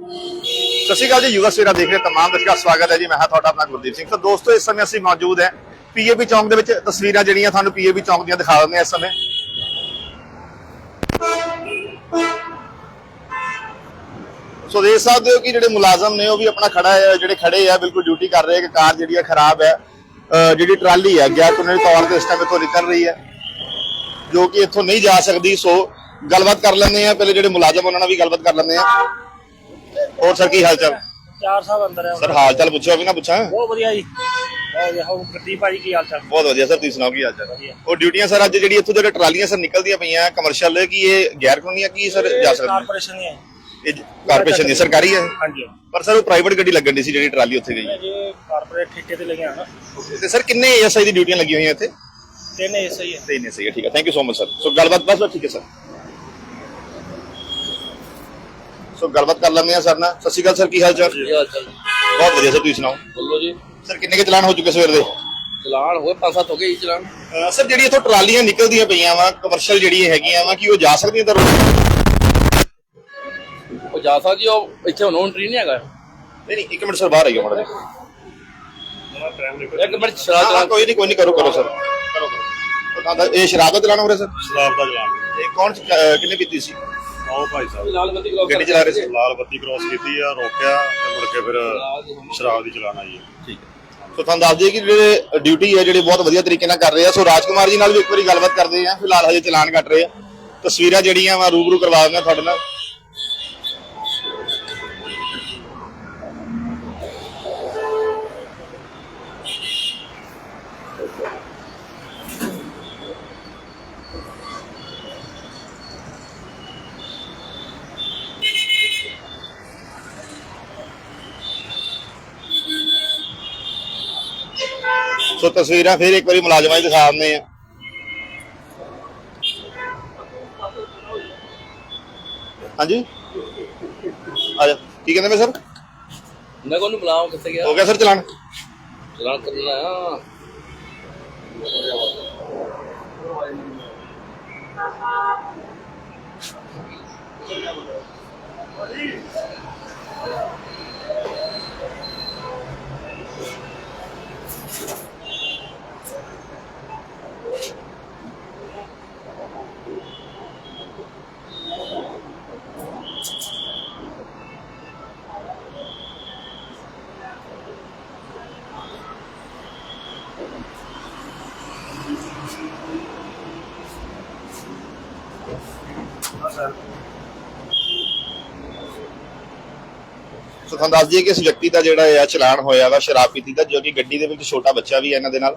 ਸਤਿ ਸ਼੍ਰੀ ਅਕਾਲ ਜੀ, ਯੁਵਾ ਸਵੇਰਾ ਦੇਖ ਰਹੇ ਤਮਾਮ ਦਰਸ਼ਕਾਂ ਦਾ ਸਵਾਗਤ ਹੈ ਜੀ। ਮੈਂ ਹਾਂ ਤੁਹਾਡਾ ਆਪਣਾ ਗੁਰਦੀਪ ਸਿੰਘ। ਤਾਂ ਦੋਸਤੋ, ਇਸ ਸਮੇਂ ਅਸੀਂ ਮੌਜੂਦ ਹੈ ਪੀਏਬੀ ਚੌਂਕ ਦੇ ਵਿੱਚ। ਤਸਵੀਰਾਂ ਜਿਹੜੀਆਂ ਤੁਹਾਨੂੰ ਪੀਏਬੀ ਚੌਂਕ ਦੀਆਂ ਦਿਖਾ ਦਿੰਦੇ ਹਾਂ ਇਸ ਸਮੇਂ। ਸੋ ਦੇਖ ਸਕਦੇ ਹੋ ਕਿ ਜਿਹੜੇ ਮੁਲਾਜ਼ਮ ਨੇ, ਉਹ ਵੀ ਆਪਣਾ ਖੜਾ ਹੈ, ਜਿਹੜੇ ਖੜੇ ਆ, ਬਿਲਕੁਲ ਡਿਊਟੀ ਕਰ ਰਹੇ ਕਿ ਕਾਰ ਜਿਹੜੀ ਹੈ ਖਰਾਬ ਹੈ। ਜਿਹੜੀ ਟਰਾਲੀ ਹੈ ਗੈਰ ਕਾਨੂੰਨੀ ਤੌਰ ਤੇ ਇਸ ਟਾਈਮ ਇੱਥੋਂ ਨਿਕਲ ਰਹੀ ਹੈ। ਜੋ ਕਿ ਇੱਥੋਂ ਨਹੀਂ ਜਾ ਸਕਦੀ, ਸੋ ਗੱਲਬਾਤ ਕਰ ਲੈਂਦੇ ਆ ਪਹਿਲੇ ਜਿਹੜੇ ਮੁਲਾਜ਼ਮ, ਉਹਨਾਂ ਨਾਲ ਵੀ ਗੱਲਬਾਤ ਕਰ ਲੈਂਦੇ ਆ ਹੋਰ ਸਰ ਕੀ ਹਾਲ ਚਾਲ? ਚਾਰ ਸਾਹਿਬ ਅੰਦਰ ਹੈ ਸਰ ਹਾਲ ਚਾਲ ਪੁੱਛਿਆ ਵੀ ਨਾ ਪੁੱਛਾਂ? ਬਹੁਤ ਵਧੀਆ ਜੀ। ਬਹੁਤ ਵਧੀਆ ਹੋ ਗੱਡੀ ਭਾਜੀ ਕੀ ਹਾਲ ਚਾਲ? ਬਹੁਤ ਵਧੀਆ ਸਰ ਤੁਸੀਂ ਸੁਣਾਓ ਕੀ ਹਾਲ ਚਾਲ। ਉਹ ਡਿਊਟੀਆਂ ਸਰ ਅੱਜ ਜਿਹੜੀ ਇੱਥੋਂ ਜਿਹੜੇ ਟਰਾਲੀਆਂ ਸਰ ਨਿਕਲਦੀਆਂ ਪਈਆਂ ਕਮਰਸ਼ੀਅਲ ਕੀ ਇਹ ਗੈਰ ਕਾਨੂੰਨੀ ਆ ਕੀ ਸਰ ਜਾ ਸਕਦੀ ਕਾਰਪੋਰੇਸ਼ਨ ਹੀ ਹੈ ਇਹ ਕਾਰਪੋਰੇਸ਼ਨ ਦੀ ਸਰਕਾਰੀ ਹੈ ਹਾਂਜੀ। ਪਰ ਸਰ ਉਹ ਪ੍ਰਾਈਵੇਟ ਗੱਡੀ ਲੱਗਣ ਦੀ ਸੀ ਜਿਹੜੀ ਟਰਾਲੀ ਉੱਥੇ ਗਈ। ਜੇ ਕਾਰਪੋਰੇਟ ਠੇਕੇ ਤੇ ਲੱਗਿਆ ਨਾ ਤੇ ਸਰ ਕਿੰਨੇ ਐਸਆਈ ਦੀ ਡਿਊਟੀਆਂ ਲੱਗੀਆਂ ਹੋਈਆਂ ਇੱਥੇ? ਤਿੰਨ ਐਸਾ ਹੀ। ਤਿੰਨ ਐਸਆਈ ਹੈ ਠੀਕ ਹੈ। Thank you so much sir so ਗੱਲਬਾਤ ਬਸ ਠੀਕ ਹੈ ਸਰ ਸੋ ਗੱਲਬਾਤ ਕਰ ਲੈਂਦੇ ਆ ਸਰ ਨਾਲ। ਸਤਿ ਸ਼੍ਰੀ ਅਕਾਲ ਸਰ ਕੀ ਹਾਲ ਚਾਲ? ਕੀ ਹਾਲ ਚਾਲ ਬਹੁਤ ਵਧੀਆ ਸਰ ਤੁਸੀਂ ਸੁਣਾਓ? ਬੋਲੋ ਜੀ। ਸਰ ਕਿੰਨੇ ਕੇ ਚਲਾਨ ਹੋ ਚੁੱਕੇ ਸਵੇਰ ਦੇ? ਚਲਾਨ ਹੋਏ ਪੰਜ ਸੱਤ ਹੋ ਗਏ ਜੀ ਚਲਾਨ। ਅਹ ਸਰ ਜਿਹੜੀ ਇੱਥੋਂ ਟਰਾਲੀਆਂ ਨਿਕਲਦੀਆਂ ਪਈਆਂ ਵਾ ਕਮਰਸ਼ੀਅਲ ਜਿਹੜੀਆਂ ਹੈਗੀਆਂ ਵਾ ਕੀ ਉਹ ਜਾ ਸਕਦੀਆਂ ਤਾਂ ਉਹ ਜਾ ਸਕਦੀ ਉਹ ਇੱਥੇ ਹੁਣ ਐਂਟਰੀ ਨਹੀਂ ਹੈਗਾ। ਨਹੀਂ ਨਹੀਂ ਇੱਕ ਮਿੰਟ ਸਰ ਬਾਹਰ ਆਈਓ ਮਾੜਾ ਇੱਕ ਮਿੰਟ ਸ਼ਰਾਬ ਜਿਹਾ ਚਲਾਨ। ਕੋਈ ਨਹੀਂ ਕੋਈ ਨਹੀਂ ਕਰੋ ਕਰੋ ਸਰ। ਕਰੋ ਕਰੋ। ਇਹ ਸ਼ਰਾਬ ਦਾ ਚਲਾਨ ਹੋ ਰਿਹਾ ਸਰ? ਸ਼ਰਾਬ ਦਾ ਚਲਾਨ। ਇਹ ਕੌਣ ਅਹ ਕਿੰਨੇ ਪੀਤੀ ਸੀ? ਆਓ ਭਾਈ ਸਾਹਿਬ। ਲਾਲ ਬੱਤੀ ਕਰਾਸ ਗੱਡੀ ਚਲਾ ਰਹੇ ਸੀ। ਲਾਲ ਬੱਤੀ ਕ੍ਰੋਸ ਕੀਤੀ ਆ ਰੋਕਿਆ ਤੇ ਮੁੜ ਕੇ ਫਿਰ ਸ਼ਰਾਬ ਦੀ ਚਲਾਨ ਆਈ ਹੈ ਠੀਕ। ਹੈ ਸੋ ਤੁਹਾਨੂੰ ਦੱਸ ਦਈਏ ਕਿ ਜਿਹੜੇ ਡਿਊਟੀ ਹੈ ਜਿਹੜੇ ਬਹੁਤ ਵਧੀਆ ਤਰੀਕੇ ਨਾਲ ਕਰ ਰਹੇ ਆ। ਸੋ ਰਾਜਕੁਮਾਰ ਜੀ ਨਾਲ ਵੀ ਇੱਕ ਵਾਰੀ ਗੱਲਬਾਤ ਕਰਦੇ ਆ। ਫਿਲਹਾਲ ਹਜੇ ਚਲਾਨ ਕੱਟ ਰਹੇ ਆ। ਤਸਵੀਰਾਂ ਜਿਹੜੀਆਂ ਵਾ ਰੂਬਰੂ ਕਰਵਾ ਦਿੰਦੇ ਆ ਤੁਹਾਡੇ ਨਾਲ। ਸੋ ਤਸਵੀਰਾਂ ਫਿਰ ਇੱਕ ਵਾਰੀ ਮੁਲਾਜ਼ਮਾਂ ਦੀ ਦਿਖਾ ਦਿੰਦੇ ਆ ਹਾਂਜੀ? ਆ ਜਾ। ਕੀ ਕਹਿੰਦੇ ਮੈਂ ਸਰ? ਮੈਂ ਕੋਲ ਨੂੰ ਬੁਲਾਓ ਕਿੱਥੇ ਗਿਆ? ਹੋ ਗਿਆ ਸਰ ਚਲਾਨ? ਚਲਾਨ ਕਰਨਾ ਆ ਸੋ ਤੁਹਾਨੂੰ ਦੱਸ ਦਈਏ ਕਿ ਇਸ ਵਿਅਕਤੀ ਦਾ ਜਿਹੜਾ ਹੈ ਚਲਾਨ ਹੋਇਆ ਵਾ, ਸ਼ਰਾਬ ਪੀਤੀ ਦਾ, ਜੋ ਕਿ ਗੱਡੀ ਦੇ ਵਿੱਚ ਛੋਟਾ ਬੱਚਾ ਵੀ ਹੈ ਇਹਨਾਂ ਦੇ ਨਾਲ।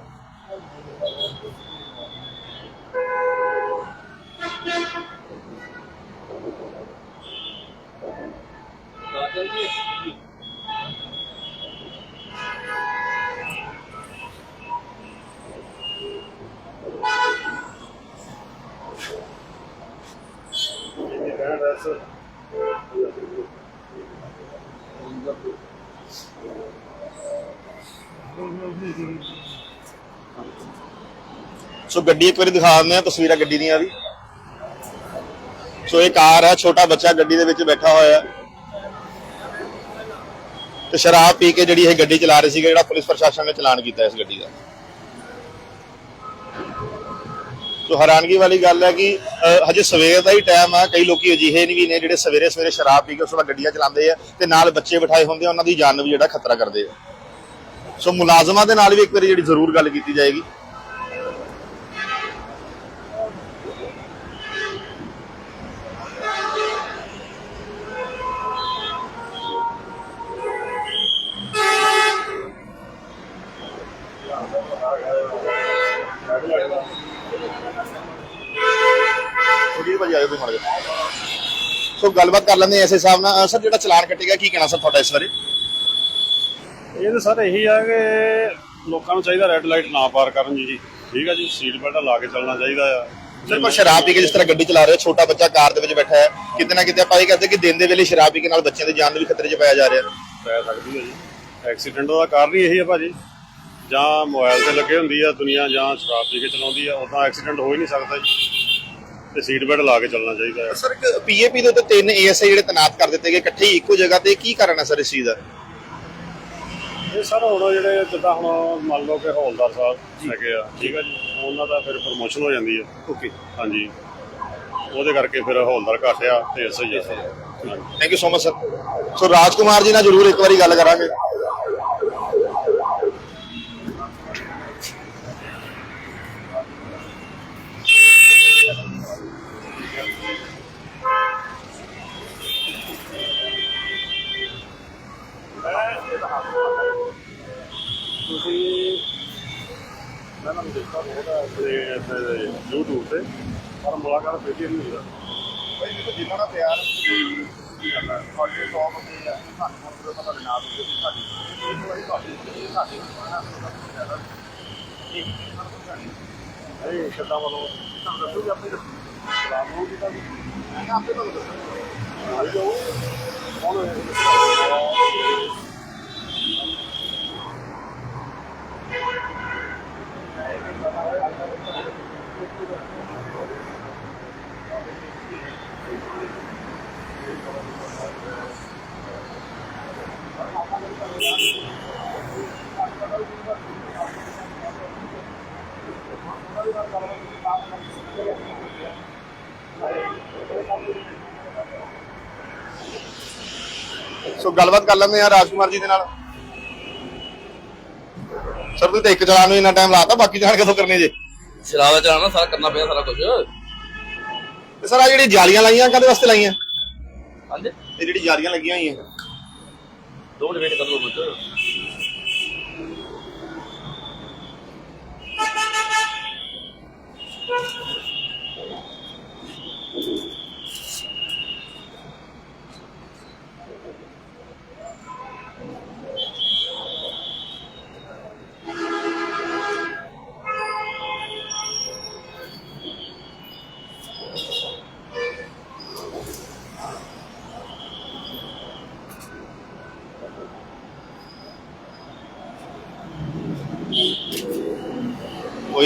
ਸੋ ਗੱਡੀ ਇੱਕ ਵਾਰੀ ਦਿਖਾ ਦਿੰਦੇ ਆ ਤਸਵੀਰਾਂ ਗੱਡੀ ਦੀਆਂ ਵੀ। ਸੋ ਇਹ ਕਾਰ ਹੈ, ਛੋਟਾ ਬੱਚਾ ਗੱਡੀ ਦੇ ਵਿੱਚ ਬੈਠਾ ਹੋਇਆ ਹੈ। ਤੇ ਸ਼ਰਾਬ ਪੀ ਕੇ ਜਿਹੜੀ ਇਹ ਗੱਡੀ ਚਲਾ ਰਹੇ ਸੀਗੇ, ਜਿਹੜਾ ਪੁਲਿਸ ਪ੍ਰਸ਼ਾਸਨ ਨੇ ਚਲਾਨ ਕੀਤਾ ਇਸ ਗੱਡੀ ਦਾ। ਸੋ ਹੈਰਾਨਗੀ ਵਾਲੀ ਗੱਲ ਹੈ ਕਿ ਹਜੇ ਸਵੇਰ ਦਾ ਹੀ ਟਾਈਮ ਆ, ਕਈ ਲੋਕੀ ਅਜਿਹੇ ਨਹੀਂ ਵੀ ਨੇ ਜਿਹੜੇ ਸਵੇਰੇ ਸਵੇਰੇ ਸ਼ਰਾਬ ਪੀ ਕੇ ਉਸ ਵੇਲੇ ਗੱਡੀਆਂ ਚਲਾਉਂਦੇ ਆ ਤੇ ਨਾਲ ਬੱਚੇ ਬਿਠਾਏ ਹੁੰਦੇ ਆ, ਉਹਨਾਂ ਦੀ ਜਾਨ ਨੂੰ ਵੀ ਜਿਹੜਾ ਖਤਰਾ ਕਰਦੇ ਆ। ਸੋ ਮੁਲਾਜ਼ਮਾਂ ਦੇ ਨਾਲ ਵੀ ਇੱਕ ਵਾਰੀ ਜਿਹੜੀ ਜ਼ਰੂਰ ਗੱਲ ਕੀਤੀ ਜਾਏਗੀ। ਭਾਜੀ ਆਇਓ ਤੁਸੀਂ ਸੋ ਗੱਲਬਾਤ ਕਰ ਲੈਂਦੇ ਐਸੇ ਸਾਹਿਬ ਨਾਲ। ਸਰ ਜਿਹੜਾ ਚਲਾਨ ਕੱਟੇਗਾ ਕੀ ਕਹਿਣਾ ਸਰ ਤੁਹਾਡਾ ਇਸ ਬਾਰੇ? ਇਹ ਤਾਂ ਸਰ ਇਹੀ ਆ ਕਿ ਲੋਕਾਂ ਨੂੰ ਚਾਹੀਦਾ ਰੈੱਡ ਲਾਈਟ ਨਾ ਪਾਰ ਕਰਨ ਜੀ। ਠੀਕ ਆ ਜੀ ਸੀਟ ਬੈਲਟ ਲਾ ਕੇ ਚੱਲਣਾ ਚਾਹੀਦਾ ਆ। ਸਰ ਕੋਈ ਸ਼ਰਾਬ ਪੀ ਕੇ ਜਿਸ ਤਰ੍ਹਾਂ ਗੱਡੀ ਚਲਾ ਰਿਹਾ ਛੋਟਾ ਬੱਚਾ ਕਾਰ ਦੇ ਵਿੱਚ ਬੈਠਾ ਹੈ ਕਿਤੇ ਨਾ ਕਿਤੇ ਆਪਾਂ ਇਹ ਕਹਿੰਦੇ ਕਿ ਦਿਨ ਦੇ ਵੇਲੇ ਸ਼ਰਾਬ ਪੀ ਕੇ ਨਾਲ ਬੱਚਿਆਂ ਦੀ ਜਾਨ ਨੂੰ ਵੀ ਖਤਰੇ 'ਚ ਪਾਇਆ ਜਾ ਰਿਹਾ। ਪੈ ਸਕਦੀ ਹੈ ਜੀ। ਐਕਸੀਡੈਂਟ ਦਾ ਕਾਰਨ ਹੀ ਇਹੀ ਆ ਭਾਜੀ। ਜਾਂ ਮੋਬਾਈਲ ਤੇ ਲੱਗੇ ਹੁੰਦੀ ਆ ਦੁਨੀਆ ਜਾਂ ਸ਼ਰਾਬ ਪੀ ਕੇ ਚਲਾਉਂਦੀ ਆ ਉਦਾਂ ਐਕਸੀਡੈਂਟ ਹੋ ਹੀ ਨਹੀਂ ਸਕਦਾ ਜੀ। ਤੇ ਸੀਟ ਬੈਲਟ ਲਾ ਕੇ ਚੱਲਣਾ ਚਾਹੀਦਾ ਹੈ ਸਰ ਪੀਏਪੀ ਦੇ ਉੱਤੇ ਤਿੰਨ ਏਐਸਆਈ ਜਿਹੜੇ ਤੈਨਾਤ ਕਰ ਦਿੱਤੇ ਗਏ ਇਕੱਠੇ ਹੀ ਇੱਕੋ ਜਗ੍ਹਾ ਤੇ ਕੀ ਕਾਰਨ ਹੈ ਸਰ ਇਸ ਚੀਜ਼ ਦਾ? ਇਹ ਸਰ ਹੁਣ ਜਿਹੜੇ ਜਿੱਦਾਂ ਹੁਣ ਮੰਨ ਲਓ ਕਿ ਹੌਲਦਾਰ ਸਾਹਿਬ ਹੈਗੇ ਆ ਠੀਕ ਹੈ ਜੀ ਉਹਨਾਂ ਦਾ ਫਿਰ ਪ੍ਰਮੋਸ਼ਨ ਹੋ ਜਾਂਦੀ ਹੈ ਓਕੇ। ਹਾਂਜੀ। ਉਹਦੇ ਕਰਕੇ ਫਿਰ ਹੌਲਦਾਰ ਘੱਟ ਆ ਤੇ ਐਸਆਈ ਹਾਂਜੀ thank you so much sir so Rajkumar ji ਨਾਲ ਜ਼ਰੂਰ ਇੱਕ ਵਾਰੀ ਗੱਲ ਕਰਾਂਗੇ। ਮੈਂ ਨਾਮ ਦੇਖਾ ਆਪਣੇ ਇੱਥੇ YouTube ਤੇ ਪਰ ਮੁਲਾਕਾਤ ਬੇਟੀ ਨਹੀਂ ਹੁੰਦਾ ਭਾਈ ਦੇਖੋ ਜਿੰਨਾ ਦਾ ਪਿਆਰ ਸਾਡੇ ਤੋਂ ਬੰਦੇ ਆ ਸਾਨੂੰ ਮਤਲਬ ਪਤਾ ਨਾ ਹੋਵੇ ਸਾਡੀ ਇੱਕ ਵਾਰੀ ਤੁਹਾਡੀ ਸਾਡੇ ਇਹ ਸ਼ਰਦਾ ਵੱਲੋਂ ਤੁਹਾਨੂੰ ਦੱਸੋ ਜੀ ਆਪਣੀ ਰਾਮੂ ਜੀ ਦਾ ਵੀ ਆਪੇ ਤੁਹਾਨੂੰ ਦੱਸਾਂ ਆਈ ਜਾਓ ਹੁਣ ਸੋ ਗੱਲਬਾਤ ਕਰ ਲੈਂਦੇ ਆ ਰਾਜਕੁਮਾਰ ਜੀ ਦੇ ਨਾਲ। ਸਰ ਤੁਸੀਂ ਤਾਂ ਇੱਕ ਚਲਾਨ ਨੂੰ ਇੰਨਾ ਟਾਈਮ ਲਾਤਾ ਬਾਕੀ ਜਾਣ ਕਦੋਂ ਕਰਨੇ ਜੇ? ਸ਼ਰਾਬ ਦਾ ਚਲਾਣਾ ਸਾਰਾ ਕਰਨਾ ਪਿਆ ਸਾਰਾ ਕੁਝ ਤੇ ਸਰ ਆ ਜਿਹੜੀ ਜਾਲੀਆਂ ਲਾਈਆਂ ਕਾਹਦੇ ਵਾਸਤੇ ਲਾਈਆਂ? ਹਾਂਜੀ। ਇਹ ਜਿਹੜੀ ਜਾਲੀਆਂ ਲੱਗੀਆਂ ਹੋਈਆਂ। ਦੋ ਮਿੰਟ ਵੇਟ ਕਰ ਲਓ ਮੁੱਝ ਕੋਈ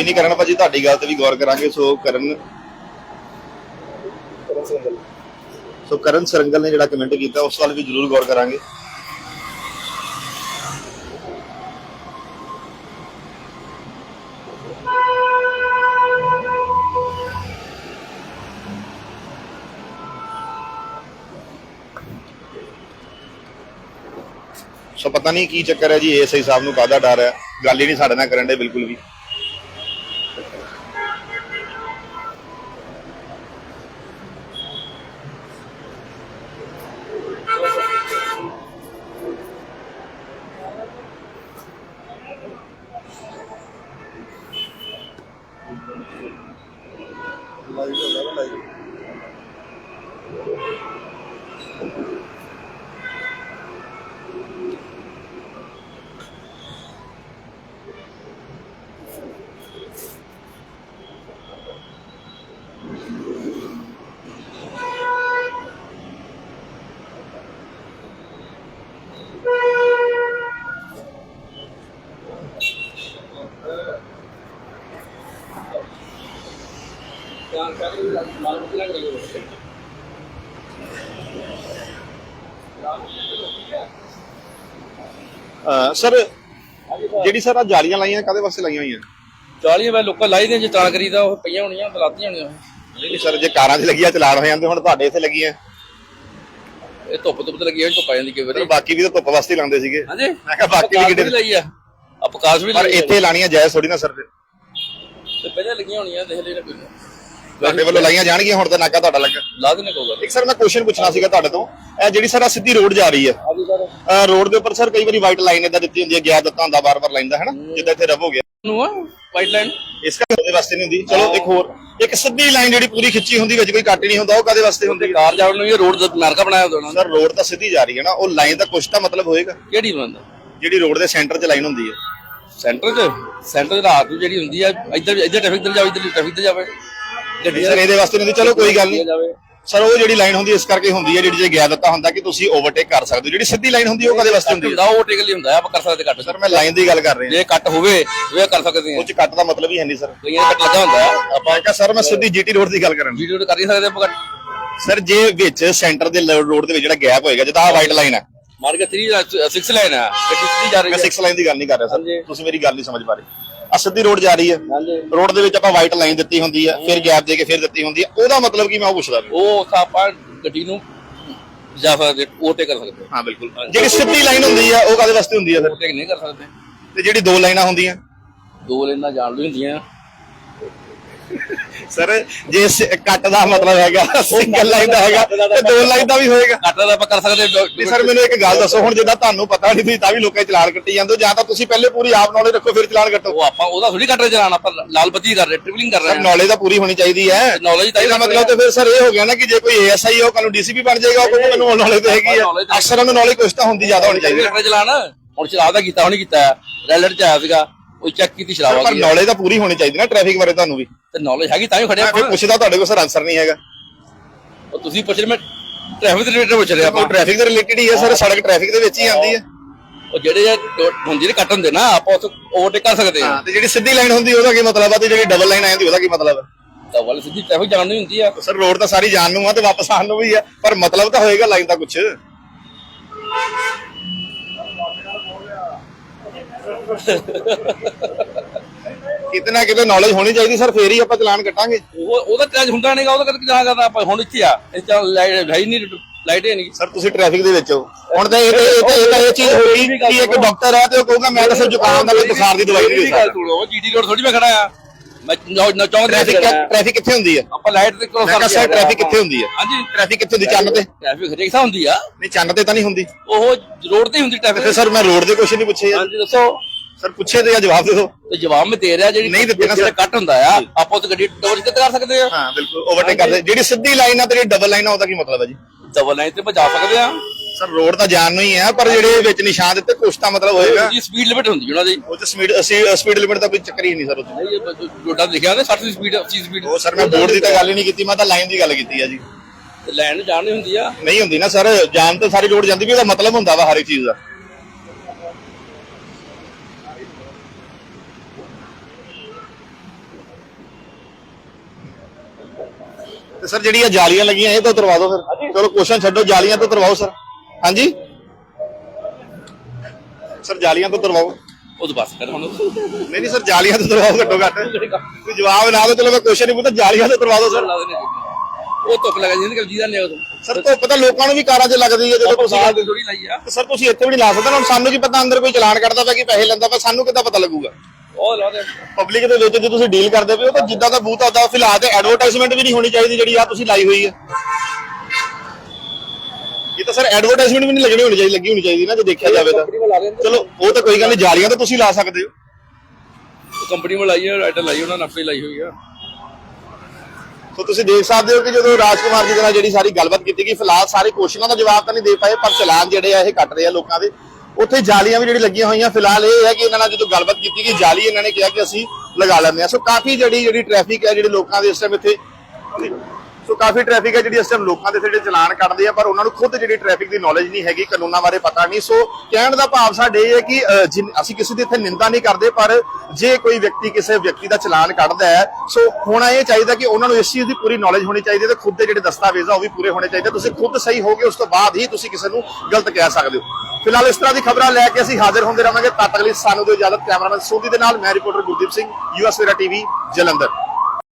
ਨਹੀਂ ਕਰਨ, ਭਾਜੀ ਤੁਹਾਡੀ ਗੱਲ ਤੇ ਵੀ ਗੌਰ ਕਰਾਂਗੇ, ਸੋ ਕਰਨ ਸੋ ਕਰਨ ਸਰੰਗਲ ਨੇ ਜਿਹੜਾ ਕਮੈਂਟ ਕੀਤਾ, ਉਸ ਵੱਲ ਵੀ ਜ਼ਰੂਰ ਗੌਰ ਕਰਾਂਗੇ। ਸੋ ਪਤਾ ਨਹੀਂ ਕੀ ਚੱਕਰ ਹੈ ਜੀ, ਏਐਸਆਈ ਸਾਹਿਬ ਨੂੰ ਕਾਹਦਾ ਡਰ ਹੈ। ਗੱਲ ਹੀ ਨਹੀਂ ਸਾਡੇ ਨਾਲ ਕਰਨ ਦੇ, ਬਿਲਕੁਲ ਵੀ ਧਿਆਨ ਕਰ ਮਾਲ ਮੁੱਕ ਲੱਗ ਰਹੀ ਹੈ ਅਹ ਸਰ ਜਿਹੜੀ ਸਰ ਆ ਜਾਲੀਆਂ ਲਾਈਆਂ ਕਾਦੇ ਵਾਸਤੇ ਲਾਈਆਂ ਹੋਈਆਂ? ਚਾਲੀਆਂ ਵੇ ਲੋਕਾਂ ਲਾਈ ਦੀਆਂ ਜੇ ਤਾਂ ਕਰੀਦਾ ਉਹ ਪਈਆਂ ਹੋਣੀਆਂ ਬਲਾਤੀਆਂ ਹੋਣੀਆਂ। ਨਹੀਂ ਸਰ ਜੇ ਕਾਰਾਂ 'ਚ ਲੱਗੀਆਂ ਚਲਾਨ ਹੋ ਜਾਂਦੇ ਹੁਣ ਤੁਹਾਡੇ ਇੱਥੇ ਲੱਗੀਆਂ। ਇਹ ਧੁੱਪ ਧੁੱਪ ਤੇ ਲੱਗੀ ਹੋਈ ਧੁੱਪ ਆ ਜਾਂਦੀ ਕਈ ਵਾਰੀ। ਬਾਕੀ ਵੀ ਤਾਂ ਧੁੱਪ ਵਾਸਤੇ ਹੀ ਲਾਉਂਦੇ ਸੀਗੇ। ਹਾਂਜੀ। ਮੈਂ ਕਿਹਾ ਬਾਕੀ ਵੀ ਕਿਤੇ ਲਈ ਆ। ਆ ਪ੍ਰਕਾਸ਼ ਵੀ ਪਰ। ਇੱਥੇ ਲਾਣੀਆਂ ਜਾਇਜ਼ ਥੋੜੀ ਨਾ ਸਰ। ਤੇ ਪਹਿਲਾਂ ਲੱਗੀਆਂ ਹੋਣੀਆਂ ਦੇਖ ਲੈਣਾ ਕੋਈ। ਤੁਹਾਡੇ ਵੱਲੋਂ ਲਾਈਆਂ ਜਾਣਗੀਆਂ ਹੁਣ ਤਾਂ ਨਾਕਾ ਤੁਹਾਡਾ ਲੱਗਾ ਲਾ ਦੇਣੇ ਕੋਗਾ ਇੱਕ ਸਰ ਮੈਂ ਕੁਐਸਚਨ ਪੁੱਛਣਾ ਸੀਗਾ ਤੁਹਾਡੇ ਤੋਂ। ਇਹ ਜਿਹੜੀ ਸਰ ਆ ਸਿੱਧੀ ਰੋਡ ਜਾ ਰਹੀ ਹੈ। ਹਾਂਜੀ ਸਰ। ਰੋਡ ਦੇ ਉੱਪਰ ਸਰ ਕਈ ਵਾਰੀ ਵਾਈਟ ਲਾਈਨ ਇਦਾਂ ਦਿੱਤੀ ਹੁੰਦੀ ਹੈ ਗਿਆ ਦਿੱਤਾ ਹੁੰਦਾ ਬਾਰ-ਬਾਰ ਲਾਈਨ ਦਾ ਹੈਨਾ? ਜਿੱਦਾਂ ਇੱਥੇ ਰਬ ਹੋ ਗਿਆ। ਨੂੰ ਆ ਵਾਈਟ ਲਾਈਨ ਇਸ ਕਰਕੇ ਉਹਦੇ ਵਾਸਤੇ ਨਹੀਂ ਹੁੰਦੀ। ਚਲੋ ਇੱਕ ਹੋਰ। ਇੱਕ ਸਿੱਧੀ ਲਾਈਨ ਜਿਹੜੀ ਪੂਰੀ ਖਿੱਚੀ ਹੁੰਦੀ ਵਿੱਚ ਕੋਈ ਕੱਟ ਹੀ ਨਹੀਂ ਹੁੰਦਾ ਉਹ ਕਾਦੇ ਵਾਸਤੇ ਹੁੰਦੀ? ਕਾਰ ਜਾਣ ਨੂੰ ਇਹ ਰੋਡ ਦਾ ਮਾਰਕਾ ਬਣਾਇਆ ਹੁੰਦਾ ਸਰ ਰੋਡ ਤਾਂ ਸਿੱਧੀ ਜਾ ਰਹੀ ਹੈ ਨਾ ਉਹ ਲਾਈਨ ਦਾ ਕੁਛ ਤਾਂ ਮਤਲਬ ਹੋਏਗਾ। ਕਿਹੜੀ ਬੰਦ? ਜਿਹੜੀ ਰੋਡ ਦੇ ਸੈਂਟਰ 'ਚ ਲਾਈਨ ਹੁੰਦੀ ਹੈ। ਸੈਂਟਰ 'ਚ? ਸੈਂਟਰ 'ਚ ਰਾਤ ਨੂੰ ਜਿਹੜੀ ਹੁੰਦੀ ਆ ਇੱਧਰ ਇੱਧਰ ਟ੍ਰੈਫਿਕ ਤੇ ਜਾਵੇ ਇੱਧਰ ਟ੍ਰੈਫਿਕ ਤੇ ਜਾਵੇ। ਸਰ ਇਹਦੇ ਵਾਸਤੇ ਨਹੀਂ ਹੁੰਦੀ ਚਲੋ ਕੋਈ ਗੱਲ ਨਹੀਂ। ਸਰ ਉਹ ਜਿਹੜੀ ਲਾਈਨ ਹੁੰਦੀ ਹੈ ਇਸ ਕਰਕੇ ਹੁੰਦੀ ਹੈ ਜਿਹੜੀ ਜੇ ਗਿਆ ਦਿੱਤਾ ਹੁੰਦਾ ਕਿ ਤੁਸੀਂ ਓਵਰਟੇਕ ਕਰ ਸਕਦੇ ਹੋ। ਜਿਹੜੀ ਸਿੱਧੀ ਲਾਈਨ ਹੁੰਦੀ ਹੈ ਉਹ ਕਦੇ ਵਾਸਤੇ ਹੁੰਦੀ ਹੁੰਦਾ ਹੈ ਉਹ ਟਿਕ ਲਈ ਹੁੰਦਾ ਆਪਾਂ ਕਰ ਸਕਦੇ ਕੱਟ ਸਰ ਮੈਂ ਲਾਈਨ ਦੀ ਗੱਲ ਕਰ ਰਿਹਾ। ਜੇ ਕੱਟ ਹੋਵੇ ਉਹ ਕਰ ਸਕਦੇ ਆ ਉਹ ਚ ਕੱਟ ਦਾ ਮਤਲਬ ਹੀ ਹੈ ਨਹੀਂ ਸਰ। ਕਈਆਂ ਕੱਟ ਲੱਗਾ ਹੁੰਦਾ ਆਪਾਂ ਮੈਂ ਕਿਹਾ ਸਰ ਮੈਂ ਸਿੱਧੀ ਜੀਟੀ ਰੋਡ ਦੀ ਗੱਲ ਕਰਨ ਵੀਡੀਓ ਕਰ ਨਹੀਂ ਸਕਦੇ ਆਪਾਂ ਸਰ ਜੇ ਵਿੱਚ ਸੈਂਟਰ ਦੇ ਰੋਡ ਦੇ ਵਿੱਚ ਜਿਹੜਾ ਗੈਪ ਹੋਏਗਾ ਜਿੱਦਾਂ ਆ ਵਾਈਟ ਲਾਈਨ ਹੈ। ਮਾਰ ਕੇ 3 6 ਲਾਈਨ ਆ ਗੱਡੀ ਸਿੱਧੀ ਜਾ ਰਹੀ ਮੈਂ ਹੈ 6 ਲਾਈਨ ਦੀ ਗੱਲ ਨਹੀਂ ਕਰ ਰਿਹਾ। ਸਰ। ਤੁਸੀਂ ਮੇਰੀ ਗੱਲ ਨਹੀਂ ਸਮਝ ਪਾ ਰਹੇ। ਆ ਸਿੱਧੀ ਰੋਡ ਜਾ ਰਹੀ ਹੈ। ਰੋਡ ਦੇ ਵਿੱਚ ਆਪਾਂ ਵਾਈਟ ਲਾਈਨ ਦਿੱਤੀ ਹੁੰਦੀ ਹੈ ਫਿਰ ਗੈਪ ਦੇ ਕੇ ਫਿਰ ਦਿੱਤੀ ਹੁੰਦੀ ਹੈ। ਉਹਦਾ ਮਤਲਬ ਕੀ ਮੈਂ ਉਹ ਪੁੱਛਦਾ ਵੀ ਉਹ ਤਾਂ ਆਪਾਂ ਗੱਡੀ ਨੂੰ ਜਾ ਸਕਦੇ ਉਹ ਟਿਕ ਕਰ ਸਕਦੇ। ਹਾਂ ਬਿਲਕੁਲ। ਜਿਹੜੀ ਸਿੱਧੀ ਲਾਈਨ ਹੁੰਦੀ ਹੈ ਉਹ ਕਾਦੇ ਵਾਸਤੇ ਹੁੰਦੀ ਹੈ ਫਿਰ? ਨਹੀਂ ਕਰ ਸਕਦੇ। ਤੇ ਜਿਹੜੀ ਦੋ ਲਾਈਨਾਂ ਹੁੰਦੀਆਂ? ਦੋ ਲਾਈਨਾਂ ਜਾਣ ਲਈ ਹੁੰਦੀਆਂ। ਸਰ ਜੇ ਕੱਟ ਦਾ ਮਤਲਬ ਹੈਗਾ ਸਿੰਗਲ ਲਾਈਨ ਦਾ ਹੈਗਾ ਤੇ ਦੋ ਲਾਈਨ ਦਾ ਵੀ ਹੋਏਗਾ। ਕੱਟ ਦਾ ਆਪਾਂ ਕਰ ਸਕਦੇ ਨਹੀਂ ਸਰ ਮੈਨੂੰ ਇੱਕ ਗੱਲ ਦੱਸੋ ਹੁਣ ਜਿੱਦਾਂ ਤੁਹਾਨੂੰ ਪਤਾ ਨਹੀਂ ਤੁਸੀਂ ਤਾਂ ਵੀ ਲੋਕਾਂ ਦੇ ਚਲਾਨ ਕੱਟੀ ਜਾਂਦੇ ਜਾਂ ਤਾਂ ਤੁਸੀਂ ਪਹਿਲੇ ਪੂਰੀ ਆਪ ਨੌਲੇਜ ਰੱਖੋ ਫਿਰ ਚਲਾਨ ਕੱਟੋ। ਉਹ ਆਪਾਂ ਉਹਦਾ ਥੋੜੀ ਕੱਟ ਰਹੇ ਚਲਾਨ ਆਪਾਂ ਲਾਲ ਬੱਤੀ ਕਰ ਰਹੇ ਟ੍ਰਿਪਲਿੰਗ ਕਰ ਰਹੇ ਹਾਂ। ਨੌਲੇਜ ਤਾਂ ਪੂਰੀ ਹੋਣੀ ਚਾਹੀਦੀ ਹੈ। Knowledge ਤਾਂ ਇਹਦਾ ਮਤਲਬ ਤੇ ਫਿਰ ਸਰ ਇਹ ਹੋ ਗਿਆ ਨਾ ਕਿ ਜੇ ਕੋਈ ਏਐਸਆਈ ਹੋ ਕੱਲ ਨੂੰ ਡੀਸੀਪੀ ਬਣ ਜਾਏਗਾ ਉਹ ਮੈਨੂੰ ਨੌਲੇਜ ਤਾਂ ਹੈਗੀ ਹੈ ਅਕਸਰਾਂ ਨੂੰ ਨੌਲੇਜ ਕੁਛ ਤਾਂ ਹੁੰਦੀ ਜ਼ਿਆਦਾ ਹੋਣੀ ਚਾਹੀਦੀ ਹੈ। ਚਲਾਨ। ਹੁਣ ਸ਼ਰਾਬ ਦਾ ਕੀਤਾ ਹੁਣੀ ਕੀਤਾ ਰੈਲਰ ਚ ਆਇਆ ਸੀਗਾ। ਉਹ ਚੈੱਕ ਕੀਤੀ ਸ਼ਰਾਬ ਆ ਪਰ ਗਈ ਨੌਲੇਜ ਤਾਂ ਪੂਰੀ ਹੋਣੀ ਚਾਹੀਦੀ ਨਾ ਟ੍ਰੈਫਿਕ ਬਾਰੇ ਤੁਹਾਨੂੰ ਵੀ। ਤੇ ਨੌਲੇਜ ਹੈਗੀ ਤਾਂ ਹੀ ਖੜਿਆ ਮੈਂ ਫਿਰ ਪੁੱਛਦਾ ਤੁਹਾਡੇ ਕੋਲ ਸਰ ਆਨਸਰ ਨਹੀਂ ਹੈਗਾ। ਉਹ ਤੁਸੀਂ ਪੁੱਛ ਰਹੇ ਮੈਂ ਟ੍ਰੈਫਿਕ ਦੇ ਰਿਲੇਟਡ ਪੁੱਛ ਰਿਹਾ ਉਹ ਆਪਾਂ। ਟ੍ਰੈਫਿਕ ਦੇ ਰਿਲੇਟਡ ਹੀ ਹੈ ਸਰ ਸੜਕ ਟ੍ਰੈਫਿਕ ਦੇ ਵਿੱਚ ਹੀ ਆਉਂਦੀ ਹੈ। ਉਹ ਜਿਹੜੇ ਜੇ ਹੁੰਦੀ ਨੇ ਕੱਟ ਹੁੰਦੇ ਨਾ ਆਪਾਂ ਉਸ ਓਵਰਟੇਕ ਕਰ ਸਕਦੇ ਹਾਂ। ਤੇ ਜਿਹੜੀ ਸਿੱਧੀ ਲਾਈਨ ਹੁੰਦੀ ਉਹਦਾ ਕੀ ਮਤਲਬ ਆ? ਤੇ ਜਿਹੜੀ ਡਬਲ ਲਾਈਨ ਆ ਜਾਂਦੀ ਉਹਦਾ ਕੀ ਮਤਲਬ ਤਾਂ ਵਾਲੀ ਸਿੱਧੀ ਟ੍ਰੈਫਿਕ ਜਾਣ ਨਹੀਂ ਹੁੰਦੀ ਆ। ਸਰ ਰੋਡ ਤਾਂ ਸਾਰੀ ਜਾਣ ਨੂੰ ਆ ਤੇ ਵਾਪਸ ਆਉਣ ਨੂੰ ਵੀ ਆ। ਪਰ ਮਤਲਬ ਤਾਂ ਹੋਏਗਾ ਲਾਈਨ ਦਾ ਕੁਛ। ਕਿਤੇ ਨਾ ਕਿਤੇ ਨੌਲੇਜ ਹੋਣੀ ਚਾਹੀਦੀ ਸਰ ਫੇਰ ਹੀ ਆਪਾਂ ਚਲਾਨ ਕੱਟਾਂਗੇ। ਉਹ ਉਹਦਾ ਟ੍ਰੈਜ ਹੁੰਦਾ ਨਹੀਂਗਾ ਉਹਦਾ ਕਦੇ ਜਾਣਾ ਕਰਦਾ ਆਪਾਂ ਹੁਣ ਇੱਥੇ ਆ। ਇਹ ਚੱਲ ਲਾਈਟ ਹੈ ਹੀ ਨਹੀਂ ਲਾਈਟ ਹੈ ਨਹੀਂ। ਸਰ ਤੁਸੀਂ ਟ੍ਰੈਫਿਕ ਦੇ ਵਿੱਚ ਹੋ। ਹੁਣ ਤਾਂ ਇਹ ਤਾਂ ਇਹ ਤਾਂ ਇਹ ਤਾਂ ਇਹ ਚੀਜ਼ ਹੋਈ ਕਿ ਇੱਕ ਡਾਕਟਰ ਹੈ ਤੇ ਉਹ ਕਹੂਗਾ ਮੈਂ ਤਾਂ ਸਿਰ ਜ਼ੁਕਾਮ ਦਾ ਕੋਈ ਬੁਖਾਰ ਦੀ ਦਵਾਈ ਦੇ ਸਕਦਾ। ਸੁਣੋ ਜੀਟੀ ਰੋਡ ਥੋੜੀ ਮੈਂ ਖੜਾ ਆ। ਮੈਂ ਨੌ ਨੌ ਚੌਂਕ ਦੇ ਟ੍ਰੈਫਿਕ। ਟ੍ਰੈਫਿਕ ਕਿੱਥੇ ਹੁੰਦੀ ਹੈ? ਆਪਾਂ ਲਾਈਟ ਤੇ ਕ੍ਰੋਸ ਮੈਂ ਕਿਹਾ ਸਰ ਟ੍ਰੈਫਿਕ ਕਿੱਥੇ ਹੁੰਦੀ ਹੈ? ਹਾਂਜੀ। ਟ੍ਰੈਫਿਕ ਕਿੱਥੇ ਹੁੰਦੀ ਚੰਨ ਤੇ? ਟ੍ਰੈਫਿਕ ਹਰੇਕ ਥਾਂ ਹੁੰਦੀ ਆ। ਨਹੀਂ ਚੰਨ ਤੇ ਤਾਂ ਨਹੀਂ ਹੁੰਦੀ। ਉਹ ਰੋਡ ਤੇ ਹੁੰਦੀ ਟ੍ਰੈਫਿਕ ਸਰ ਮੈਂ ਰੋਡ ਦੇ ਕੁਐਸਚਨ ਨਹੀਂ ਪੁੱਛੇ ਯਾਰ। ਹਾਂਜੀ ਦੱਸੋ। ਸਰ ਪੁੱਛੇ ਤੇ ਜਵਾਬ ਦੇ ਦਿਓ। ਤੇ ਜਵਾਬ ਮੈਂ ਦੇ ਰਿਹਾ ਜਿਹੜੀ ਨਹੀਂ ਦਿੱਤੇ ਨਾ ਸਰ। ਕੱਟ ਹੁੰਦਾ ਆ। ਆਪਾਂ ਉਹ ਗੱਡੀ ਡਬਲ ਕਿੱਥੇ ਕਰ ਸਕਦੇ ਆ। ਹਾਂ ਬਿਲਕੁਲ ਓਵਰਟੇਕ ਕਰਦੇ। ਜਿਹੜੀ ਸਿੱਧੀ ਲਾਈਨ ਆ ਤੇ ਜਿਹੜੀ ਡਬਲ ਲਾਈਨ ਆ ਉਹਦਾ ਕੀ ਮਤਲਬ ਹੈ ਜੀ? ਡਬਲ ਲਾਈਨ ਤੇ ਆਪਾਂ ਜਾ ਸਕਦੇ ਆ। ਸਰ ਰੋਡ ਤਾਂ ਜਾਣ ਨੂੰ ਹੀ ਹੈ ਪਰ ਜਿਹੜੇ ਵਿੱਚ ਨਿਸ਼ਾਨ ਦਿੱਤੇ ਕੁਛ ਤਾਂ ਮਤਲਬ ਹੋਏਗਾ। ਜੀ ਸਪੀਡ ਲਿਮਿਟ ਹੁੰਦੀ ਉਹਨਾਂ ਦੀ। ਉਹ ਚ ਸਪੀਡ ਸਪੀਡ ਲਿਮਿਟ ਦਾ ਕੋਈ ਚੱਕਰ ਹੀ ਨਹੀਂ ਸਰ ਉੱਥੇ। ਨਹੀਂ ਇਹ ਰੋਡਾਂ ਤੇ ਲਿਖਿਆ ਹੁੰਦਾ 60 ਦੀ ਸਪੀਡ 80 ਸਪੀਡ ਉਹ ਸਰ ਮੈਂ ਬੋਰਡ ਦੀ ਤਾਂ ਗੱਲ ਹੀ ਨਹੀਂ ਕੀਤੀ ਮੈਂ ਤਾਂ ਲਾਈਨ ਦੀ ਗੱਲ ਕੀਤੀ ਆ ਜੀ। ਲਾਈਨ ਜਾਣ ਹੁੰਦੀ ਆ। ਨਹੀਂ ਹੁੰਦੀ ਨਾ ਸਰ ਜਾਣ ਤੇ ਸਾਰੀ ਰੋਡ ਜਾਂਦੀ ਵੀ ਉਹਦਾ ਮਤਲਬ ਹੁੰਦਾ ਵਾ ਹਰ ਇੱਕ ਚੀਜ਼ ਦਾ। ਤੇ ਸਰ ਜਿਹੜੀਆਂ ਜਾਲੀਆਂ ਲੱਗੀਆਂ ਇਹ ਤਾਂ ਉਤਰਵਾ ਦਿਓ ਫਿਰ ਚਲੋ ਕੁਐਸਚਨ ਛੱਡੋ ਜਾਲੀਆਂ ਤੋਂ ਉਤਰਵਾਓ ਸਰ। ਹਾਂਜੀ? ਸਰ ਜਾਲੀਆਂ ਤੋਂ ਉਤਰਵਾਓ ਉਹ ਤਾਂ ਬਸ ਕਰ ਹੁਣ। ਨਹੀਂ ਨਹੀਂ ਸਰ ਜਾਲੀਆਂ ਤੋਂ ਉਤਰਵਾਓ ਘੱਟੋ ਘੱਟ। ਕੋਈ ਜਵਾਬ ਨਾ ਦਿਓ ਚਲੋ ਮੈਂ ਕੁਐਸਚਨ ਨਹੀਂ ਪੁੱਛਦਾ ਜਾਲੀਆਂ ਤੋਂ ਦਿਓ ਸਰ। ਉਹ ਧੁੱਪ ਲੱਗਾ ਜਿੰਦ ਕਰ ਜੀਦਾ ਨਹੀਂ ਉਹ ਸਰ ਧੁੱਪ ਤਾਂ ਲੋਕਾਂ ਨੂੰ ਵੀ ਕਾਰਾਂ 'ਚ ਲੱਗਦੀ ਹੈ ਜਦੋਂ ਤੁਸੀਂ ਦੀ ਥੋੜੀ ਲਾਈ ਆ। ਸਰ ਤੁਸੀਂ ਇੱਥੇ ਵੀ ਨਹੀਂ ਲਾ ਸਕਦੇ ਹੁਣ ਸਾਨੂੰ ਕੀ ਪਤਾ ਅੰਦਰ ਕੋਈ ਚਲਾਨ ਕੱਢਦਾ ਪਿਆ ਕਿ ਪੈਸੇ ਲੈਂਦਾ ਪਿਆ ਸਾਨੂੰ ਕਿੱਦਾਂ ਪਤਾ ਲੱਗੂਗਾ? ਉਹ ਲਾ ਦੇ। ਪਬਲਿਕ ਦੇ ਵਿੱਚ ਜੇ ਤੁਸੀਂ ਡੀਲ ਕਰਦੇ ਪਏ ਹੋ ਤਾਂ ਜਿੱਦਾਂ ਦਾ ਬੂਥ ਆਦਾ ਫਿਲਹਾਲ ਤੇ ਐਡਵਰਟਾਈਜ਼ਮੈਂਟ ਵੀ ਨਹੀਂ ਹੋਣੀ ਚਾਹੀਦੀ ਜਿਹੜੀ ਆ ਤੁਸੀਂ ਲਾਈ ਹੋਈ ਹੈ ਇਹ ਤਾਂ ਸਰ ਐਡਵਰਟਾਈਜ਼ਮੈਂਟ ਵੀ ਨਹੀਂ ਲੱਗਣੀ ਹੋਣੀ ਚਾਹੀਦੀ ਲੱਗੀ ਹੋਣੀ ਚਾਹੀਦੀ ਨਾ ਜੇ ਦੇਖਿਆ ਜਾਵੇ ਤਾਂ। ਚਲੋ ਉਹ ਤਾਂ ਕੋਈ ਗੱਲ ਨਹੀਂ ਜਾਲੀਆਂ ਤਾਂ ਤੁਸੀਂ ਲਾ ਸਕਦੇ ਹੋ। ਕੰਪਨੀ ਵਾਲਾ ਲਾਈ ਆ ਰਾਈਟਰ ਲਾਈ ਉਹਨਾਂ ਨੇ ਆਪੇ ਲਾਈ ਹੋਈ ਆ। ਸੋ ਤੁਸੀਂ ਦੇਖ ਸਕਦੇ ਹੋ ਕਿ ਜਦੋਂ ਰਾਜਕੁਮਾਰ ਜੀ ਦੇ ਨਾਲ ਜਿਹੜੀ ਸਾਰੀ ਗੱਲਬਾਤ ਕੀਤੀ ਗਈ ਫਿਲਹਾਲ ਸਾਰੇ ਕੁਐਸਚਨਾਂ ਦਾ ਜਵਾਬ ਤਾਂ ਨਹੀਂ ਦੇ ਪਾਏ ਪਰ ਚਲਾਨ ਜਿਹੜੇ ਆ ਇਹ ਕੱਟ ਰਹੇ ਆ ਲੋਕਾਂ ਦੇ। ਉੱਥੇ ਜਾਲੀਆਂ ਵੀ ਜਿਹੜੀ ਲੱਗੀਆਂ ਹੋਈਆਂ ਫਿਲਹਾਲ ਇਹ ਹੈ ਕਿ ਇਹਨਾਂ ਨਾਲ ਜਦੋਂ ਗੱਲਬਾਤ ਕੀਤੀ ਗਈ ਜਾਲੀ ਇਹਨਾਂ ਨੇ ਕਿਹਾ ਕਿ ਅਸੀਂ ਲਗਾ ਲੈਂਦੇ ਆ ਸੋ ਕਾਫੀ ਜਿਹੜੀ ਜਿਹੜੀ ਟ੍ਰੈਫਿਕ ਹੈ ਜਿਹੜੇ ਲੋਕਾਂ ਦੇ ਇਸ ਟਾਈਮ ਇੱਥੇ ਸੋ ਕਾਫੀ ਟ੍ਰੈਫਿਕ ਹੈ ਜਿਹੜੀ ਇਸ ਟਾਈਮ ਲੋਕਾਂ ਦੇ ਜਿਹੜੇ ਚਲਾਨ ਕੱਢਦੇ ਆ ਪਰ ਉਹਨਾਂ ਨੂੰ ਖੁਦ ਜਿਹੜੀ ਟ੍ਰੈਫਿਕ ਦੀ ਨੌਲੇਜ ਨਹੀਂ ਹੈਗੀ ਕਾਨੂੰਨਾਂ ਬਾਰੇ ਪਤਾ ਨਹੀਂ। ਸੋ ਕਹਿਣ ਦਾ ਭਾਵ ਸਾਡੇ ਇਹ ਹੈ ਕਿ ਅ, ਅਸੀਂ ਕਿਸੇ ਦੀ ਇੱਥੇ ਨਿੰਦਾ ਨਹੀਂ ਕਰਦੇ ਪਰ ਜੇ ਕੋਈ ਵਿਅਕਤੀ ਕਿਸੇ ਵਿਅਕਤੀ ਦਾ ਚਲਾਨ ਕੱਢਦਾ ਹੈ ਸੋ ਹੋਣਾ ਇਹ ਚਾਹੀਦਾ ਕਿ ਉਹਨਾਂ ਨੂੰ ਇਸ ਚੀਜ਼ ਦੀ ਪੂਰੀ ਨੌਲੇਜ ਹੋਣੀ ਚਾਹੀਦੀ ਹੈ ਤੇ ਖੁਦ ਦੇ ਜਿਹੜੇ ਦਸਤਾਵੇਜ਼ ਆ ਉਹ ਵੀ ਪੂਰੇ ਹੋਣੇ ਚਾਹੀਦੇ। ਤੁਸੀਂ ਖੁਦ ਸਹੀ ਹੋਗੇ ਉਸ ਤੋਂ ਬਾਅਦ ਹੀ ਤੁਸੀਂ ਕਿਸੇ ਨੂੰ ਗਲਤ ਕਹਿ ਸਕਦੇ ਹੋ। ਫਿਲਹਾਲ ਇਸ ਤਰ੍ਹਾਂ ਦੀ ਖਬਰਾਂ ਲੈ ਕੇ ਅਸੀਂ ਹਾਜ਼ਰ ਹੁੰਦੇ ਰਹਾਂਗੇ। ਤਦ ਤੱਕ ਲਈ ਸਾਨੂੰ ਦਿਓ ਇਜਾਜ਼ਤ ਕੈਮਰਾਮੈਨ ਸੋਧੀ ਦੇ ਨਾਲ ਮੈਂ ਰਿਪੋਰਟਰ ਗੁਰਦੀਪ ਸਿੰਘ ਯੂਐਸ ਵੇਰਾ ਟੀਵੀ ਜਲੰਧਰ।